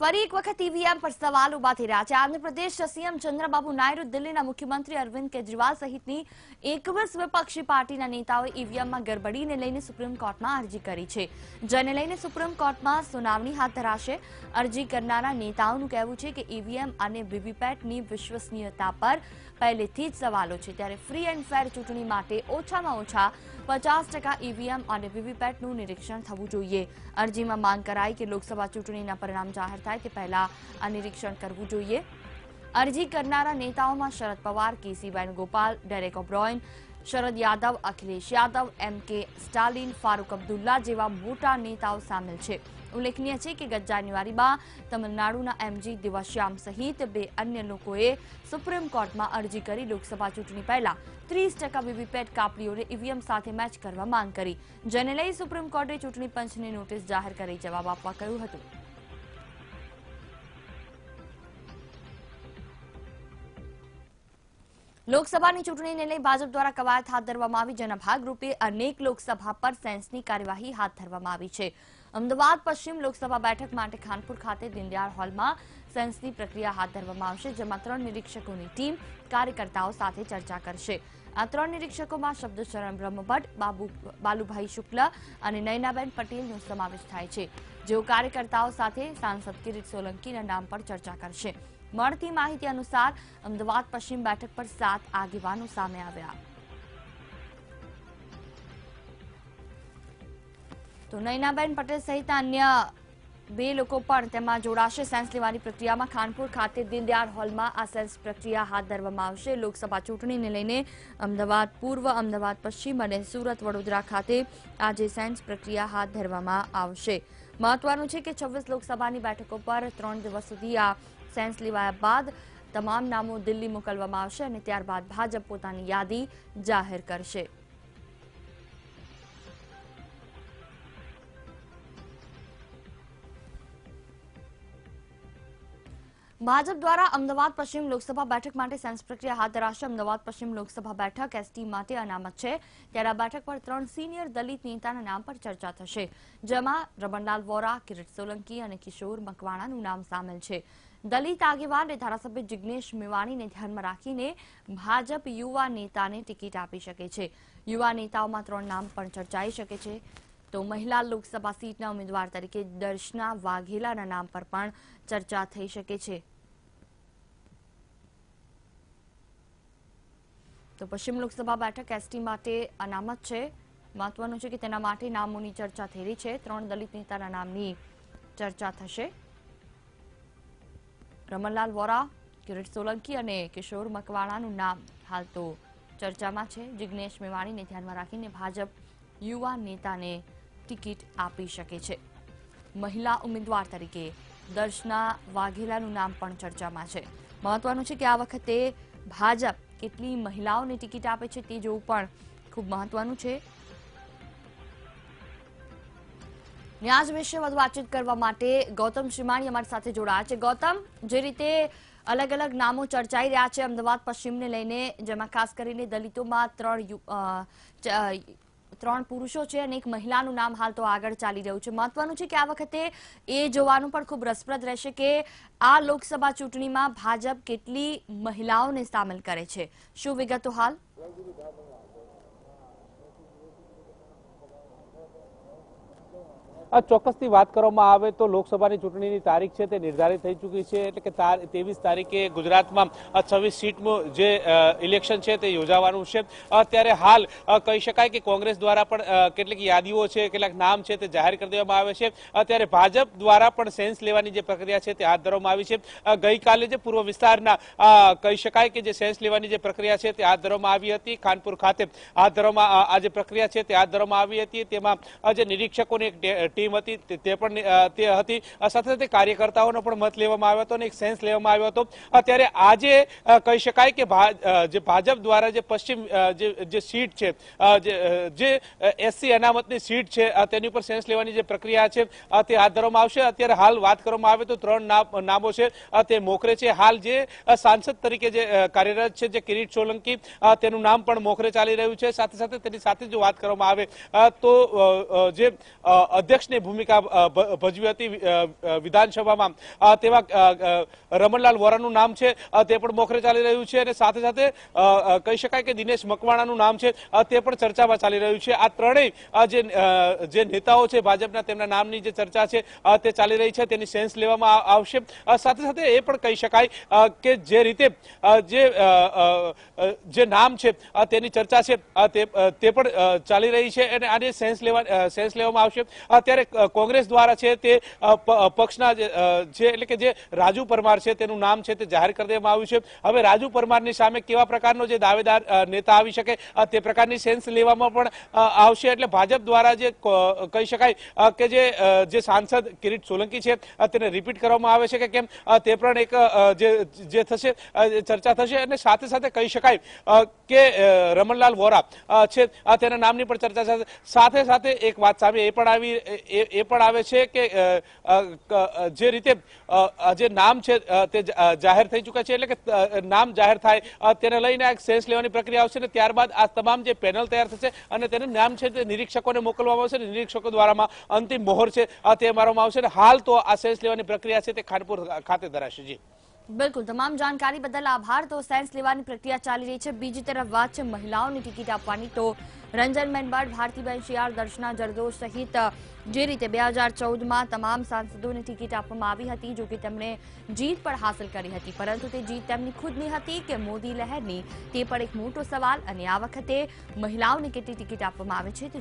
ફરી એક વખત ઈવીએમ પર સવાલ ઊભા થઈ રહ્યા છે. આંધ્રપ્રદેશ સીએમ ચંદ્રબાબુ નાયડુ, દિલ્હીના મુખ્યમંત્રી અરવિંદ કેજરીવાલ સહિતની એકવીસ વિપક્ષી પાર્ટીના નેતાઓએ ઈવીએમમાં ગરબડીને લઈને સુપ્રીમ કોર્ટમાં અરજી કરી છે. જેને લઈને સુપ્રીમ કોર્ટમાં સુનાવણી હાથ ધરાશે. અરજી કરનારા નેતાઓનું કહેવું છે કે ઈવીએમ અને વીવીપેટની વિશ્વસનીયતા પર પહેલેથી જ સવાલો છે. ત્યારે ફ્રી એન્ડ ફેર ચૂંટણી માટે ઓછામાં ઓછા પચાસ ટકા ઈવીએમ અને વીવીપેટનું નિરીક્ષણ થવું જોઈએ. અરજીમાં માંગ કરાઈ કે લોકસભા ચૂંટણીના પરિણામ જાહેર થાય તે પહેલા આ નિરીક્ષણ કરવું જોઈએ. અરજી કરનારા નેતાઓમાં શરદ પવાર કેસી વેણુગોપાલ ડેરેક ઓબ્રોઇન, શરદ યાદવ, અખિલેશ યાદવ, એમ કે સ્ટાલિન, ફારૂક અબ્દુલ્લા જેવા મોટા નેતાઓ સામેલ છે. ઉલ્લેખનીય છે કે ગત જાન્યુઆરીમાં તમિલનાડુના એમજી દિવાશ્યામ સહિત બે અન્ય લોકોએ સુપ્રીમ કોર્ટમાં અરજી કરી લોકસભા ચૂંટણી પહેલા ત્રીસ ટકા વીવીપેટ કાપડીઓને ઈવીએમ સાથે મેચ કરવા માંગ કરી. જેને લઈ સુપ્રીમ કોર્ટે ચૂંટણી પંચને નોટિસ જાહેર કરી જવાબ આપવા કહ્યું હતું. લોકસભાની ચૂંટણીને લઈ ભાજપ દ્વારા કવાયત હાથ ધરવામાં આવી. જેના ભાગરૂપે અનેક લોકસભા પર સેન્સની કાર્યવાહી હાથ ધરવામાં આવી છે. અમદાવાદ પશ્ચિમ લોકસભા બેઠક માટે ખાનપુર ખાતે દિનદયાળ હોલમાં સેન્સની પ્રક્રિયા હાથ ધરવામાં આવશે, જેમાં ત્રણ નિરીક્ષકોની ટીમ કાર્યકર્તાઓ સાથે ચર્ચા કરશે. આ ત્રણ નિરીક્ષકોમાં શબ્દશરણ બ્રહ્મભટ્ટ, બાબુ, બાલુભાઈ શુક્લ અને નયનાબેન પટેલનો સમાવેશ થાય છે, જેઓ કાર્યકર્તાઓ સાથે સાંસદ કિરીટ સોલંકીના નામ પર ચર્ચા કરશે. મળતી માહિતી અનુસાર અમદાવાદ પશ્ચિમ બેઠક પર સાત આગેવાનો સામે આવ્યા. તો નયનાબેન પટેલ સહિત અન્ય બે લોકો પણ તેમાં જોડાશે. સેન્સ લેવાની પ્રક્રિયામાં ખાનપુર ખાતે દીનદયાળ હોલમાં આ સેન્સ પ્રક્રિયા હાથ ધરવામાં આવશે. લોકસભા ચૂંટણીને લઈને અમદાવાદ પૂર્વ, અમદાવાદ પશ્ચિમ અને સુરત વડોદરા ખાતે આજે સેન્સ પ્રક્રિયા હાથ ધરવામાં આવશે. મહત્વનું છે કે છવ્વીસ લોકસભાની બેઠકો પર ત્રણ દિવસ સુધી આ સેન્સ લેવાયા બાદ તમામ નામો દિલ્હી મોકલવામાં આવશે અને ત્યારબાદ ભાજપ પોતાની યાદી જાહેર કરશે. ભાજપ દ્વારા અમદાવાદ પશ્ચિમ લોકસભા બેઠક માટે સેન્સ પ્રક્રિયા હાથ ધરાશે. અમદાવાદ પશ્ચિમ લોકસભા બેઠક એસટી માટે અનામત છે. ત્યારે આ બેઠક પર ત્રણ સિનિયર દલિત નેતાના નામ પર ચર્ચા થશે. જેમાં રમણલાલ વોરા, કિરીટ સોલંકી અને કિશોર મકવાણાનું નામ સામેલ છે. દલિત આગેવાન અને ધારાસભ્ય જિગ્નેશ મેવાણીને ધ્યાનમાં રાખીને ભાજપ યુવા નેતાને ટિકિટ આપી શકે છે. યુવા નેતાઓમાં ત્રણ નામ પણ ચર્ચાઈ શકે છે. તો મહિલા લોકસભા સીટના ઉમેદવાર તરીકે દર્શના વાઘેલાના નામ પર પણ ચર્ચા થઈ શકે છે. તો પશ્ચિમ લોકસભા બેઠક એસટી માટે અનામત છે. મહત્વનું છે કે તેના માટે નામોની ચર્ચા થઈ રહી છે. ત્રણ દલિત નેતાના નામની ચર્ચા થશે. રમણલાલ વોરા, કિરીટ સોલંકી અને કિશોર મકવાણાનું નામ હાલ તો ચર્ચામાં છે. જિગ્નેશ મેવાણીને ધ્યાનમાં રાખીને ભાજપ યુવા નેતાને ટિકિટ આપી શકે છે. મહિલા ઉમેદવાર તરીકે દર્શના વાઘેલાનું નામ પણ ચર્ચામાં છે. મહત્વનું છે કે આ વખતે ભાજપ કેટલી મહિલાઓને ટિકિટ આપે છે તે જોવું પણ ખૂબ મહત્વનું છે. ન્યાજ વિશે વધુ વાતચીત કરવા માટે ગૌતમ શ્રીમાણી અમારી સાથે જોડાયા છે. ગૌતમ, જે રીતે અલગ અલગ નામો ચર્ચાઈ રહ્યા છે અમદાવાદ, પશ્ચિમને લઈને, જેમાં ખાસ કરીને દલિતોમાં ત્રણ ત્રણ પુરુષો છે અને એક મહિલાનું નામ હાલ તો આગળ ચાલી રહ્યું છે. મહત્વનું છે કે આ વખતે એ જોવાનું પણ ખૂબ રસપ્રદ રહેશે કે આ લોકસભા ચૂંટણીમાં ભાજપ કેટલી મહિલાઓને સામેલ કરે છે. શું વિગતો હાલ? ચોક્કસથી વાત કરવામાં આવે તો લોકસભાની ચૂંટણીની તારીખ છે તે નિર્ધારિત થઈ ચૂકી છે એટલે કે ત્રેવીસ તારીખે ગુજરાતમાં છવ્વીસ સીટનું જે ઇલેક્શન છે તે યોજાવાનું છે. અત્યારે હાલ કહી શકાય કે કોંગ્રેસ દ્વારા પણ કેટલીક યાદીઓ છે, કેટલાક નામ છે તે જાહેર કરી દેવામાં આવે છે. અત્યારે ભાજપ દ્વારા પણ સેન્સ લેવાની જે પ્રક્રિયા છે તે હાથ ધરવામાં આવી છે. ગઈકાલે જે પૂર્વ વિસ્તારના કહી શકાય કે જે સેન્સ લેવાની જે પ્રક્રિયા છે તે હાથ ધરવામાં આવી હતી. ખાનપુર ખાતે હાથ ધરવામાં આ જે પ્રક્રિયા છે તે હાથ ધરવામાં આવી હતી. તેમાં જે નિરીક્ષકોની એક ટીમ હતી, તે- પણ તે હતી. સાથે સાથે કાર્યકર્તાઓનો પણ મત લેવામાં આવ્યો હતો અને એક સેન્સ લેવામાં આવ્યો હતો. અત્યારે આજે કહી શકાય કે જે ભાજપ દ્વારા જે પશ્ચિમ જે સીટ છે જે એસસી અનામતની સીટ છે તેની ઉપર સેન્સ લેવાની જે પ્રક્રિયા છે તે હાથ ધરવામાં આવશે. અત્યારે હાલ વાત કરવામાં આવે તો ત્રણ નામ- છે. તે મોખરે છે. હાલ જે સાંસદ તરીકે જે કાર્યરત છે, જે કિરીટ સોલંકી તેનું નામ પણ મોખરે ચાલી રહ્યું છે. સાથે સાથે તેની સાથે જો વાત કરવામાં આવે તો જે અધ્યક્ષ વિપક્ષની ભૂમિકા ભજવી હતી વિધાનસભામાં. તેવા રમણલાલ વોરાનું નામ છે. તે પણ મોખરે ચાલી રહ્યું છે અને સાથે સાથે કહી શકાય કે દિનેશ મકવાણાનું નામ છે. તે પણ ચર્ચામાં ચાલી રહ્યું છે. આ ત્રણેય જે જે નેતાઓ છે, ભાજપના તેમના નામની જે ચર્ચા છે તે ચાલી રહી છે. તેની સેન્સ લેવામાં આવશે. સાથે સાથે એ પણ કહી શકાય કે જે રીતે જે જે નામ છે તેની ચર્ચા છે તે પણ ચાલી રહી છે અને આને સેન્સ લેવા સેન્સ લેવામાં આવશે. અત્યારે કોંગ્રેસ દ્વારા છે તે પક્ષના જે એટલે કે જે રાજુ પરમાર છે તેનું નામ છે તે જાહેર કરી દેવામાં આવ્યું છે. હવે રાજુ પરમારની સામે કેવા પ્રકારનો જે દાવેદાર નેતા આવી શકે તે પ્રકારની સેન્સ લેવામાં પણ આવશે. એટલે ભાજપ દ્વારા જે કહી શકાય કે જે સાંસદ કિરીટ સોલંકી છે તેને રિપીટ કરવામાં આવે છે કે કેમ તે પણ એક જે થશે ચર્ચા થશે. અને સાથે સાથે કહી શકાય કે રમણલાલ વોરા છે તેના નામની પણ ચર્ચા થશે સાથે સાથે એક વાત સામે એ પણ આવી એ પણ આવે છે કે જે રીતે જે નામ છે તે જાહેર થઈ ચૂક્યા છે, એટલે કે નામ જાહેર થાય તેને લઈને એક સેન્સ લેવાની પ્રક્રિયા આવશે અને ત્યારબાદ આ તમામ જે પેનલ તૈયાર થશે અને તેનું નામ છે તે નિરીક્ષકોને મોકલવામાં આવશે નિરીક્ષકો દ્વારામાં અંતિમ મોહર છે તે મારવામાં આવશે અને હાલ તો આ સેન્સ લેવાની પ્રક્રિયા છે તે ખાનપુર ખાતે ધરાશે. જી. બિલકુલ, તમામ જાણકારી બદલ આભાર. તો સેન્સ લેવાની પ્રક્રિયા ચાલી રહી છે. બીજી તરફ વાત છે મહિલાઓની ટિકિટ આપવાની. તો રંજન મેનબાડ ભારતીબેન શિયાળ, દર્શના જરદોશ સહિત, જે રીતે બે હજાર ચૌદમાં તમામ સાંસદોને ટિકિટ આપવામાં આવી હતી જો કે તેમણે જીત પણ હાંસલ કરી હતી. પરંતુ તે જીત તેમની ખુદની હતી કે મોદી લહેરની? તે પણ એક મોટો સવાલ. અને આ વખતે મહિલાઓને કેટલી ટિકિટ આપવામાં આવે છે